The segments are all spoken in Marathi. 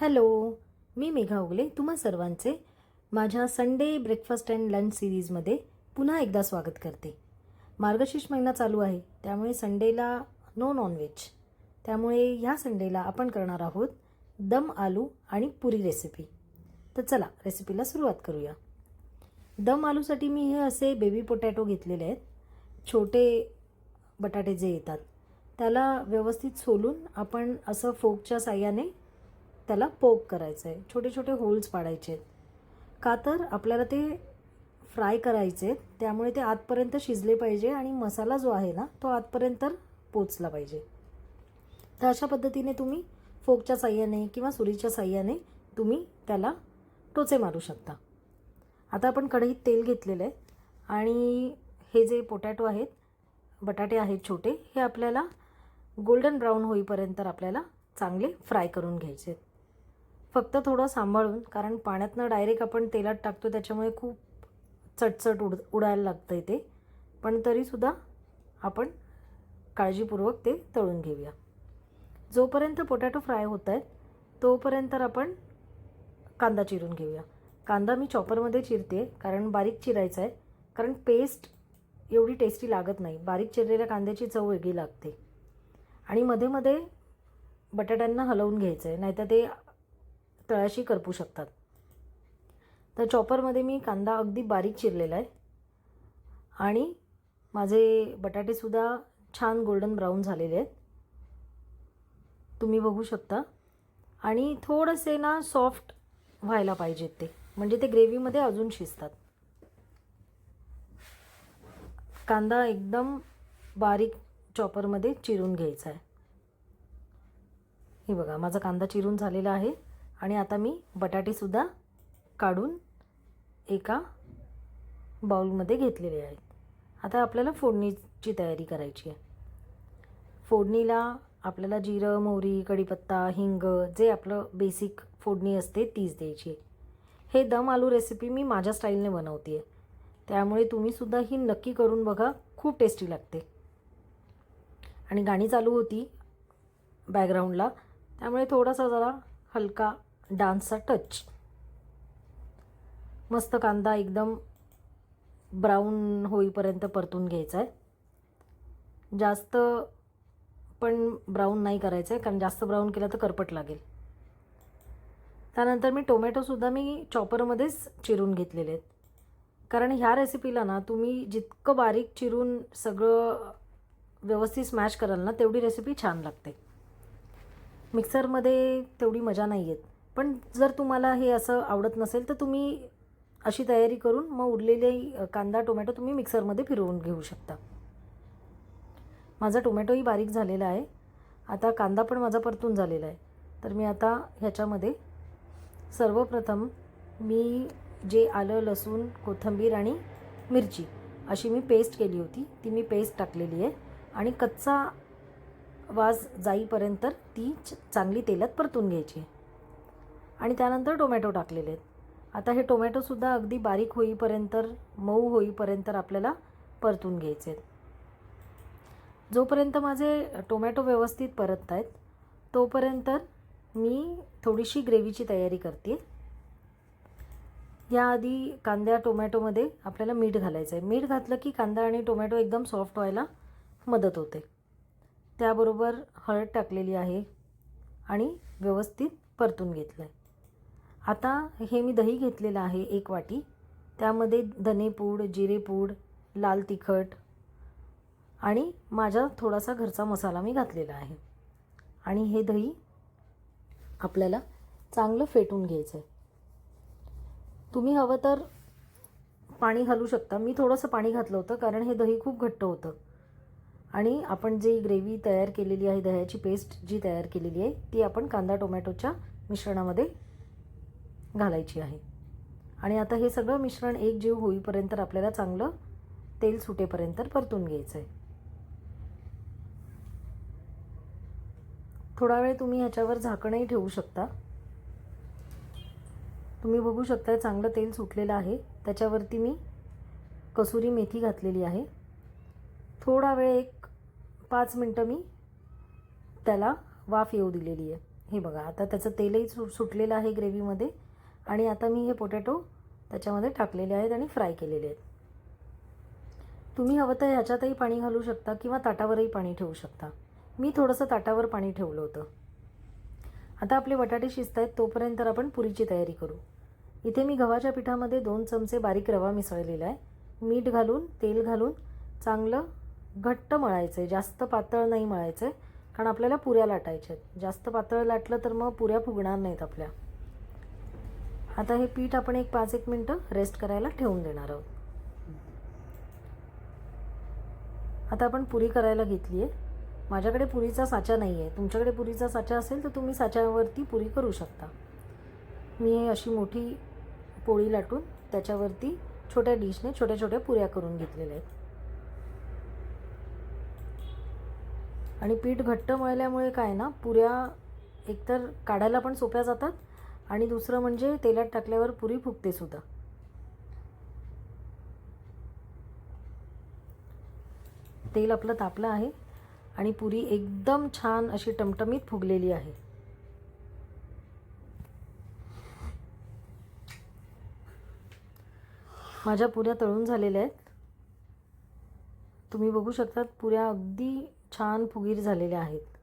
हॅलो मी मेघा उगले तुम्हा सर्वांचे माझ्या संडे ब्रेकफास्ट अँड लंच सिरीजमध्ये पुन्हा एकदा स्वागत करते. मार्गशीर्ष महिना चालू आहे त्यामुळे संडेला नो नॉनव्हेज त्यामुळे ह्या संडेला आपण करणार आहोत दम आलू आणि पुरी रेसिपी तर चला रेसिपीला सुरुवात करूया. दम आलूसाठी मी हे असे बेबी पोटॅटो घेतलेले आहेत. छोटे बटाटे जे येतात त्याला व्यवस्थित सोलून आपण असं फोकच्या साह्याने त्याला पोक करायचं आहे छोटे छोटे होल्स पाडायचे आहेत का तर आपल्याला ते फ्राय करायचे आहेत त्यामुळे ते आतपर्यंत शिजले पाहिजे आणि मसाला जो आहे ना तो आतपर्यंत पोचला पाहिजे. तर अशा पद्धतीने तुम्ही फोकच्या साह्याने किंवा सुरीच्या साह्याने तुम्ही त्याला टोचे मारू शकता. आता आपण कढईत तेल घेतलेलं आहे आणि हे जे पोटॅटो आहेत बटाटे आहेत छोटे हे आपल्याला गोल्डन ब्राऊन होईपर्यंत आपल्याला चांगले फ्राय करून घ्यायचे आहेत फक्त थोडं सांभाळून कारण पाण्यातनं डायरेक्ट आपण तेलात टाकतो त्याच्यामुळे खूप चटचट उड उडायला लागतं आहे ते. पण तरीसुद्धा आपण काळजीपूर्वक ते तळून घेऊया. जोपर्यंत पोटॅटो फ्राय होत आहेत तोपर्यंत आपण कांदा चिरून घेऊया. कांदा मी चॉपरमध्ये चिरते कारण बारीक चिरायचा आहे कारण पेस्ट एवढी टेस्टी लागत नाही. बारीक चिरलेल्या कांद्याची चव वेगळी लागते. आणि मध्ये मध्ये बटाट्यांना हलवून घ्यायचं आहे नाहीतर ते तळाशी करपू शकतात. तर चॉपरमध्ये मी कांदा अगदी बारीक चिरलेला आहे. आणि माझे बटाटेसुद्धा छान गोल्डन ब्राऊन झालेले आहेत. तुम्ही बघू शकता. आणि थोडेसे ना सॉफ्ट व्हायला पाहिजेत ते. म्हणजे ते ग्रेव्हीमध्ये अजून शिजतात. कांदा एकदम बारीक चॉपरमध्ये चिरून घ्यायचा आहे. हे बघा माझा कांदा चिरून झालेला आहे. आणि आता मी बटाटेसुद्धा काढून एका बाउलमध्ये घेतलेले आहेत आता आपल्याला फोडणीची तयारी करायची आहे. फोडणीला आपल्याला जिरं मोहरी कढीपत्ता हिंग जे आपलं बेसिक फोडणी असते तीच द्यायची हे दम आलू रेसिपी मी माझ्या स्टाईलने बनवते आहे. त्यामुळे तुम्हीसुद्धा ही नक्की करून बघा खूप टेस्टी लागते. आणि गाणी चालू होती बॅकग्राऊंडला त्यामुळे थोडासा जरा हलका डान्सचा टच. मस्त कांदा एकदम ब्राऊन होईपर्यंत परतून घ्यायचा आहे जास्त पण ब्राऊन नाही करायचं आहे कारण जास्त ब्राऊन केलं तर करपट लागेल. त्यानंतर मी टोमॅटोसुद्धा मी चॉपरमध्येच चिरून घेतलेले आहेत. कारण ह्या रेसिपीला ना तुम्ही जितकं बारीक चिरून सगळं व्यवस्थित स्मॅश कराल ना तेवढी रेसिपी छान लागते. मिक्सरमध्ये तेवढी मजा नाही येत पण जर तुम्हाला हे असं आवडत नसेल तर तुम्ही अशी तयारी करून मग उरलेले कांदा टोमॅटो तुम्ही मिक्सरमध्ये फिरवून घेऊ शकता. माझा टोमॅटोही बारीक झालेला आहे. आता कांदा पण माझा परतून झालेला आहे. तर मी आता ह्याच्यामध्ये सर्वप्रथम मी जे आलं लसूण कोथिंबीर आणि मिरची अशी मी पेस्ट केली होती. ती मी पेस्ट टाकलेली आहे आणि कच्चा वास जाईपर्यंत ती चांगली तेलात परतून घ्यायची आणि त्यानंतर टोमॅटो टाकलेले आहेत. आता हे टोमॅटोसुद्धा अगदी बारीक होईपर्यंत मऊ होईपर्यंत आपल्याला परतून घ्यायचे आहेत. जोपर्यंत माझे टोमॅटो व्यवस्थित परतत आहेत तोपर्यंत मी थोडीशी ग्रेव्हीची तयारी करते. याआधी कांद्या टोमॅटोमध्ये आपल्याला मीठ घालायचं आहे. मीठ घातलं की कांदा आणि टोमॅटो एकदम सॉफ्ट व्हायला मदत होते. त्याबरोबर हळद टाकलेली आहे आणि व्यवस्थित परतून घेतलं आहे आता हे मी दही घेतलेलं आहे एक वाटी. त्यामध्ये धनेपूड जिरेपूड लाल तिखट आणि माझा थोडासा घरचा मसाला मी घातलेला आहे. आणि हे दही आपल्याला चांगलं फेटून घ्यायचं आहे. तुम्ही हवं तर पाणी घालू शकता. मी थोडंसं पाणी घातलं होतं कारण हे दही खूप घट्ट होतं. आणि आपण जी ग्रेव्ही तयार केलेली आहे दह्याची पेस्ट जी तयार केलेली आहे ती आपण कांदा टोमॅटोच्या मिश्रणामध्ये घालायची आहे. आणि आता हे सगळं मिश्रण एक जीव होईपर्यंत आपल्याला चांगलं तेल सुटेपर्यंत परतून घ्यायचं आहे थोडा वेळ तुम्ही ह्याच्यावर झाकणही ठेवू शकता. तुम्ही बघू शकता चांगलं तेल सुटलेलं आहे. त्याच्यावरती मी कसुरी मेथी घातलेली आहे. थोडा वेळ एक पाच मिनटं मी त्याला वाफ येऊ दिलेली आहे. हे बघा आता त्याचं तेलही सु सुटलेलं आहे ग्रेव्हीमध्ये. आणि आता मी हे पोटॅटो त्याच्यामध्ये टाकलेले आहेत आणि फ्राय केलेले आहेत. तुम्ही हवं तर ह्याच्यातही पाणी घालू शकता किंवा ताटावरही पाणी ठेवू शकता. मी थोडंसं ताटावर पाणी ठेवलं होतं. आता आपले बटाटे शिजत आहेत तोपर्यंत तर आपण पुरीची तयारी करू. इथे मी गव्हाच्या पिठामध्ये दोन चमचे बारीक रवा मिसळलेला आहे. मीठ घालून तेल घालून चांगलं घट्ट मळायचं आहे जास्त पातळ नाही मळायचं आहे कारण आपल्याला पुऱ्या लाटायच्या आहेत. जास्त पातळ लाटलं तर मग पुऱ्या फुगणार नाहीत आपल्या. आता हे पीठ आपण एक पाच एक मिनटं रेस्ट करायला ठेवून देणार आहोत. आता आपण पुरी करायला घेतली आहे. माझ्याकडे पुरीचा साचा नाही आहे. तुमच्याकडे पुरीचा साचा असेल तर तुम्ही साच्यावरती पुरी करू शकता. मी अशी मोठी पोळी लाटून त्याच्यावरती छोट्या डिशने छोट्या छोट्या पुऱ्या करून घेतलेल्या आहेत. आणि पीठ घट्ट मळल्यामुळे काय ना पुऱ्या एकतर काढायला पण सोप्या जातात आणि दुसरं म्हणजे तेलात टाकल्यावर पुरी फुगते सुद्धा. तेल आपलं तापलं आहे आणि पुरी एकदम छान अशी टमटमीत फुगलेली आहे. माझ्या पुऱ्या तळून झालेल्या आहेत. तुम्ही बघू शकतात पुऱ्या अगदी छान फुगीर झालेल्या आहेत.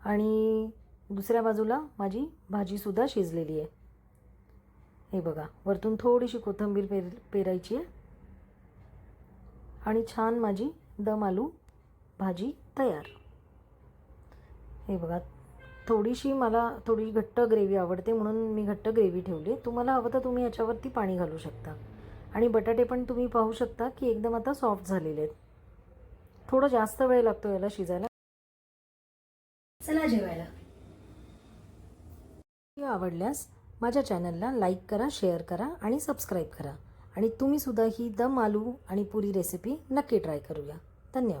आणि दुसऱ्या बाजूला माझी भाजीसुद्धा शिजलेली आहे. हे बघा वरतून थोडीशी कोथिंबीर पेर पेरायची आहे. आणि छान माझी दम आलू भाजी तयार. हे बघा थोडीशी मला थोडी घट्ट ग्रेव्ही आवडते म्हणून मी घट्ट ग्रेव्ही ठेवली तुम्हाला हवं तर तुम्ही याच्यावरती पाणी घालू शकता. आणि बटाटे पण तुम्ही पाहू शकता की एकदम आता सॉफ्ट झालेले आहेत. थोडं जास्त वेळ लागतो याला शिजायला. चला जेवायला. आवडल्यास माझ्या चॅनलला लाईक करा शेअर करा आणि सबस्क्राईब करा. आणि तुम्हीसुद्धा ही दम आलू आणि पुरी रेसिपी नक्की ट्राय करूया. धन्यवाद.